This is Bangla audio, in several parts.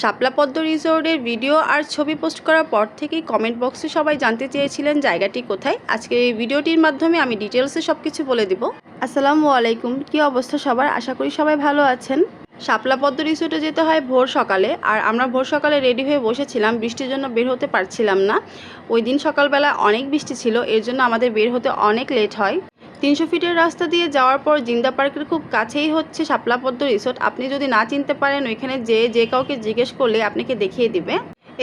শাপলা পদ্ম রিসোর্টের ভিডিও আর ছবি পোস্ট করার পর থেকেই কমেন্ট বক্সে সবাই জানতে চেয়েছিলেন জায়গাটি কোথায়। আজকের এই ভিডিওটির মাধ্যমে আমি ডিটেলসে সব কিছু বলে দিব। আসসালামু আলাইকুম, কী অবস্থা সবার? আশা করি সবাই ভালো আছেন। শাপলা পদ্ম রিসোর্টে যেতে হয় ভোর সকালে, আর আমরা ভোর সকালে রেডি হয়ে বসেছিলাম, বৃষ্টির জন্য বের হতে পারছিলাম না। ওই দিন সকালবেলা অনেক বৃষ্টি ছিল, এর জন্য আমাদের বের হতে অনেক লেট হয়। তিনশো ফিটের রাস্তা দিয়ে যাওয়ার পর জিন্দা পার্কের খুব কাছেই হচ্ছে শাপলা পদ্ম রিসোর্ট। আপনি যদি না চিনতে পারেন, ওইখানে যে যে কাউকে জিজ্ঞেস করলে আপনাকে দেখিয়ে দিবে।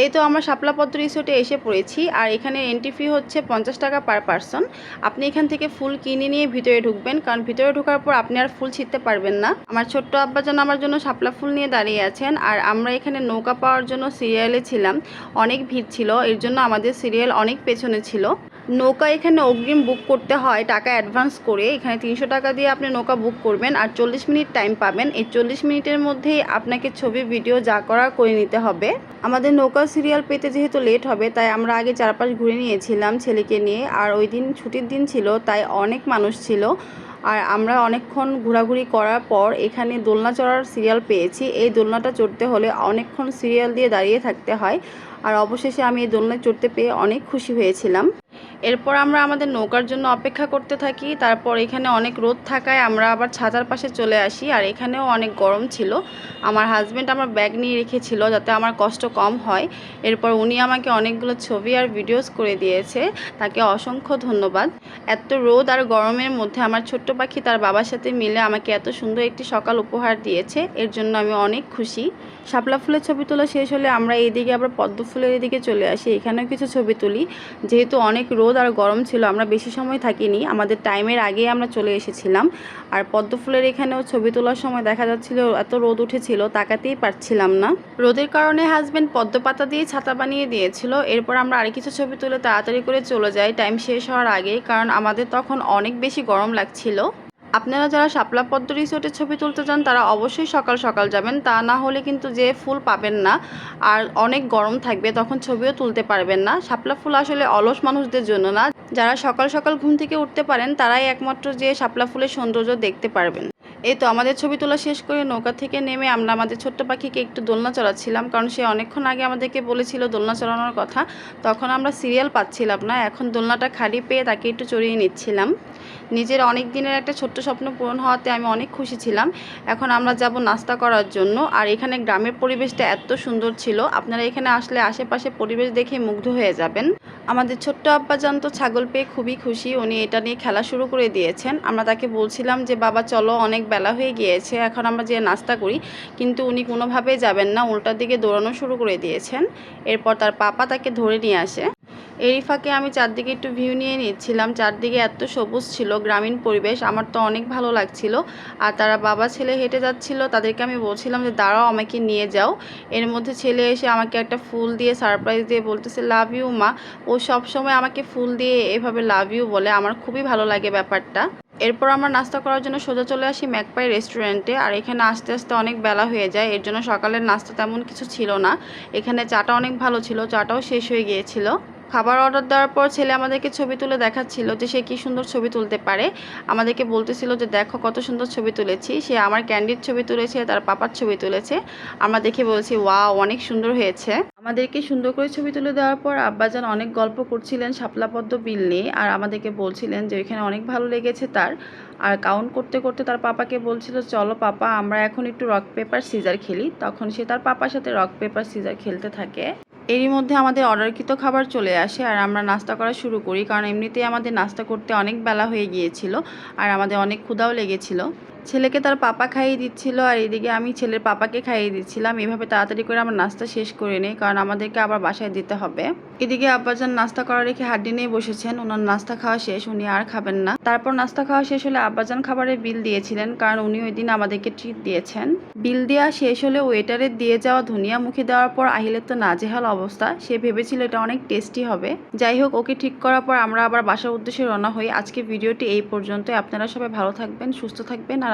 এই তো আমরা শাপলা পদ্ম রিসোর্টে এসে পড়েছি, আর এখানে এন্ট্রি ফি হচ্ছে পঞ্চাশ টাকা পার পারসন আপনি এখান থেকে ফুল কিনে নিয়ে ভিতরে ঢুকবেন, কারণ ভিতরে ঢোকার পর আপনি আর ফুল ছিঁড়তে পারবেন না। আমার ছোট্ট আব্বাজান আমার জন্য শাপলা ফুল নিয়ে দাঁড়িয়ে আছেন, আর আমরা এখানে নৌকা পাওয়ার জন্য সিরিয়ালে ছিলাম। অনেক ভিড় ছিল, এর জন্য আমাদের সিরিয়াল অনেক পেছনে ছিল। নৌকা এখানে অগ্রিম বুক করতে হয় টাকা অ্যাডভান্স করে। এখানে তিনশো টাকা দিয়ে আপনি নৌকা বুক করবেন আর চল্লিশ মিনিট টাইম পাবেন। এই চল্লিশ মিনিটের মধ্যেই আপনাকে ছবি, ভিডিও যা করার করে নিতে হবে। আমাদের নৌকা সিরিয়াল পেতে যেহেতু লেট হবে, তাই আমরা আগে চারপাশ ঘুরে নিয়েছিলাম ছেলেকে নিয়ে। আর ওই দিন ছুটির দিন ছিল, তাই অনেক মানুষ ছিল। আর আমরা অনেকক্ষণ ঘোরাঘুরি করার পর এখানে দোলনা চড়ার সিরিয়াল পেয়েছি। এই দোলনাটা চড়তে হলে অনেকক্ষণ সিরিয়াল দিয়ে দাঁড়িয়ে থাকতে হয়। আর অবশেষে আমি এই দোলনায় চড়তে পেয়ে অনেক খুশি হয়েছিলাম। এরপর আমরা আমাদের নৌকার জন্য অপেক্ষা করতে থাকি। তারপর এখানে অনেক রোদ থাকায় আমরা আবার ছাতার পাশে চলে আসি আর এখানেও অনেক গরম ছিল। আমার হাজব্যান্ড আমার ব্যাগ নিয়ে রেখেছিল যাতে আমার কষ্ট কম হয়। এরপর উনি আমাকে অনেকগুলো ছবি আর ভিডিওস করে দিয়েছে। তাকে অসংখ্য ধন্যবাদ। এত রোদ আর গরমের মধ্যে আমার ছোট্ট পাখি তার বাবার সাথে মিলে আমাকে এত সুন্দর একটি সকাল উপহার দিয়েছে। এর জন্য আমি অনেক খুশি। শাপলা ফুলের ছবি তোলা শেষ হলে আমরা এদিকে আবার পদ্ম ফুলের এদিকে চলে আসি। এখানেও কিছু ছবি তুলি। যেহেতু অনেক রোদ আর গরম ছিল, আমরা বেশি সময় থাকিনি। আমাদের টাইমের আগেই আমরা চলে এসেছিলাম। আর পদ্ম ফুলের এখানেও ছবি তোলার সময় দেখা যাচ্ছিল, এত রোদ উঠেছিল, তাকাতেই পারছিলাম না। রোদের কারণে হাজব্যান্ড পদ্ম পাতা দিয়ে ছাতা বানিয়ে দিয়েছিল। এরপর আমরা আর কিছু ছবি তুলে তাড়াতাড়ি করে চলে যাই। টাইম শেষ হওয়ার আগে কারণ আমাদের তখন অনেক বেশি গরম লাগছিল। আপনারা যারা শাপলা পদ্ম রিসোর্টের ছবি তুলতে চান, তারা অবশ্যই সকাল সকাল যাবেন। তা না হলে কিন্তু যে ফুল পাবেন না, আর অনেক গরম থাকবে, তখন ছবিও তুলতে পারবেন না। শাপলা ফুল আসলে অলস মানুষদের জন্য না। যারা সকাল সকাল ঘুম থেকে উঠতে পারেন, তারাই একমাত্র যে শাপলা ফুলের সৌন্দর্য দেখতে পারবেন। এই তো আমাদের ছবি তোলা শেষ করে নৌকা থেকে নেমে আমরা আমাদের ছোট্ট পাখিকে একটু দোলনা চড়াচ্ছিলাম, কারণ সে অনেকক্ষণ আগে আমাদেরকে বলেছিল দোলনা চড়ানোর কথা। তখন আমরা সিরিয়াল পাচ্ছিলাম না, এখন দোলনাটা খালি পেয়ে তাকে একটু চড়িয়ে নিচ্ছিলাম। নিজের অনেক দিনের একটা ছোট্ট স্বপ্ন পূরণ হওয়াতে আমি অনেক খুশি ছিলাম। এখন আমরা যাব নাস্তা করার জন্য, আর এখানে গ্রামের পরিবেশটা এত সুন্দর ছিল, আপনারা এখানে আসলে আশেপাশে পরিবেশ দেখে মুগ্ধ হয়ে যাবেন। আমাদের ছোট্ট আব্বাজান তো ছাগল পেয়ে খুবই খুশি। উনি এটা নিয়ে খেলা শুরু করে দিয়েছেন। আমরা তাকে বলছিলাম যে, বাবা, চলো, অনেক বেলা হয়ে গিয়েছে, এখন আমরা যে নাস্তা করি। কিন্তু উনি কোনোভাবেই যাবেন না, উল্টার দিকে দৌড়ানো শুরু করে দিয়েছেন। এরপর তার পাপা তাকে ধরে নিয়ে আসে। এরই ফাঁকে আমি চারদিকে একটু ভিউ নিয়ে নিচ্ছিলাম। চারদিকে এত সবুজ ছিল, গ্রামীণ পরিবেশ, আমার তো অনেক ভালো লাগছিল। আর তারা বাবা ছেলে হেঁটে যাচ্ছিল, তাদেরকে আমি বলছিলাম যে, দাঁড়াও, আমাকে নিয়ে যাও। এর মধ্যে ছেলে এসে আমাকে একটা ফুল দিয়ে সারপ্রাইজ দিয়ে বলতেছে লাভ ইউ মা। ও সব সময় আমাকে ফুল দিয়ে এভাবে লাভ ইউ বলে। আমার খুবই ভালো লাগে ব্যাপারটা। এরপর আমরা নাস্তা করার জন্য সোজা চলে আসি ম্যাকপাই রেস্টুরেন্টে। আর এখানে আস্তে আস্তে অনেক বেলা হয়ে যায়। এর জন্য সকালের নাস্তা তেমন কিছু ছিল না। এখানে চাটা অনেক ভালো ছিল, চাটাও শেষ হয়ে গিয়েছিল। খাবার অর্ডার দেওয়ার পর ছেলে আমাদেরকে ছবি তুলে দেখাচ্ছিল যে সে কী সুন্দর ছবি তুলতে পারে। আমাদেরকে বলতেছিল যে দেখো কত সুন্দর ছবি তুলেছি। সে আমার ক্যান্ডির ছবি তুলেছে, তার পাপার ছবি তুলেছে। আমরা দেখে বলছি ওয়া অনেক সুন্দর হয়েছে। আমাদেরকে সুন্দর করে ছবি তুলে দেওয়ার পর আব্বাজান অনেক গল্প করছিলেন শাপলাপদ্ম বিল নিয়ে আর আমাদেরকে বলছিলেন যে ওইখানে অনেক ভালো লেগেছে তার। আর কাউন্ট করতে করতে তার পাপাকে বলছিল, চলো পাপা, আমরা এখন একটু রক পেপার সিজার খেলি। তখন সে তার পাপার সাথে রক পেপার সিজার খেলতে থাকে। এরই মধ্যে আমাদের অর্ডারকৃত খাবার চলে আসে আর আমরা নাস্তা করা শুরু করি, কারণ এমনিতেই আমাদের নাস্তা করতে অনেক বেলা হয়ে গিয়েছিল আর আমাদের অনেক ক্ষুধাও লেগেছিল। ছেলেকে তার পাপা খাইয়ে দিচ্ছিল আর এদিকে আমি ছেলের পাপাকে খাইয়ে দিচ্ছিলাম। এভাবে তাড়াতাড়ি করে আমরা নাস্তা শেষ করে নিই, কারণ আমাদেরকে আবার বাসায় দিতে হবে। এদিকে আব্বাজান নাস্তা করা রেখে হাড্ডি নিয়ে বসেছেন। ওনার নাস্তা খাওয়া শেষ, উনি আর খাবেন না। তারপর নাস্তা খাওয়া শেষ হলে আব্বাজান খাবারের বিল দিয়েছিলেন, কারণ উনি ওই দিন আমাদেরকে ট্রিট দিয়েছেন। বিল দেওয়া শেষ হলে ওয়েটারের দিয়ে যাওয়া ধনিয়া মুখে দেওয়ার পর আহিলের তো নাজেহাল অবস্থা। সে ভেবেছিল এটা অনেক টেস্টি হবে। যাই হোক, ওকে ঠিক করার পর আমরা আবার বাসার উদ্দেশ্যে রওনা হই। আজকে ভিডিওটি এই পর্যন্ত আপনারা সবাই ভালো থাকবেন, সুস্থ থাকবেন আর